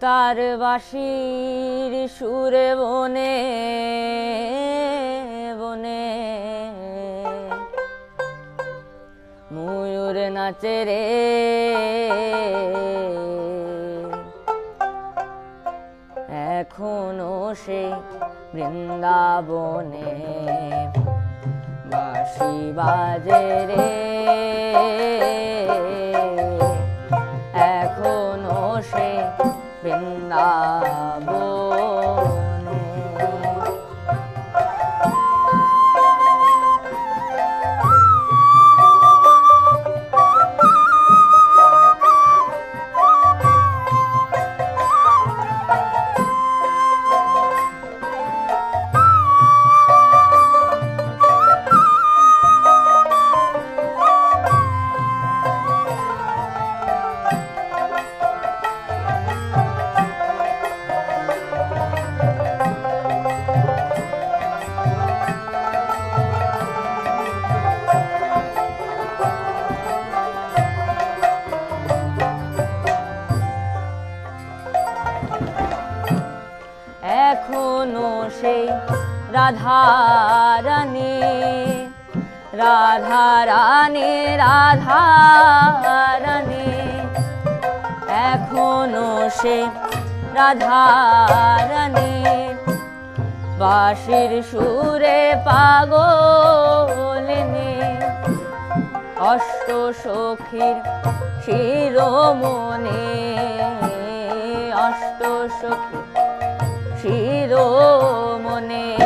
তার বাঁশির সুরে বনে বনে। ময়ূর নাচে রে। এখনও সে বৃন্দাবনে বাঁশি বাজে রে। বৃন্দাবনে এখনও সেই রাধারানী রাধারানী রাধারানী। এখনও সে রাধারানী, বাঁশির সুরে পাগলিনী। অষ্ট সখীর শিরোমণি অষ্ট সখীর শিরোমণি নব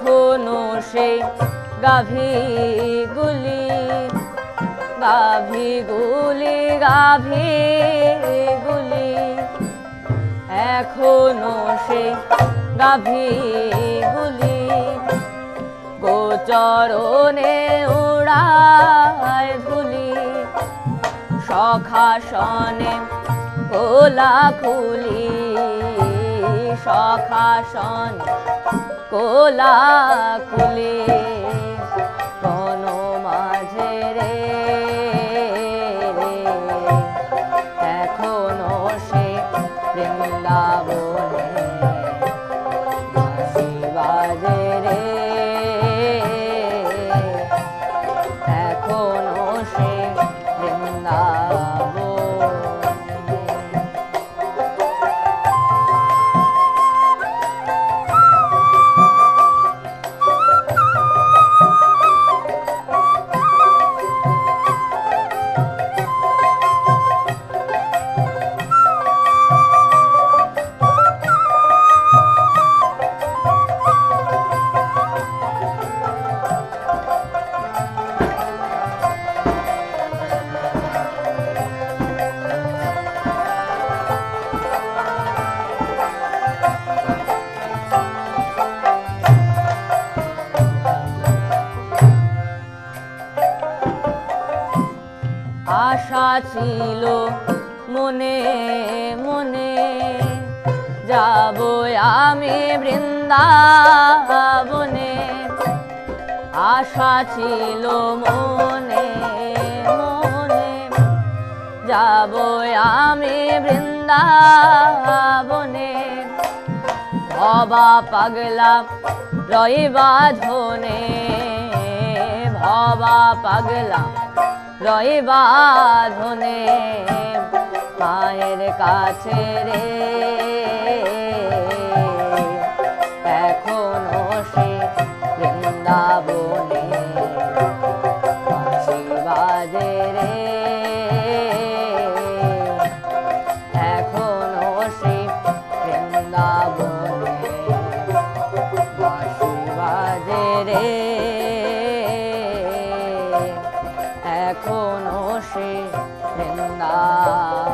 এখনও সেই গাভী গুলি গাভী গুলি গাভী গুলি এখনও সে গাভী গুলি গোচরণে উড়ায় ধুলি। সখাসনে কোলা খুলি সখাসন কোলা কুলি। ছিল। মনে মনে যাব আমি বৃন্দাবনে। আশা ছিল মনে মনে যাব আমি বৃন্দাবনে। ভবা পাগলা রই ধনে ভবা পাগলা রয়ে বাঁধনে মায়ের কাছে রে। এখনও সে বৃন্দাবন।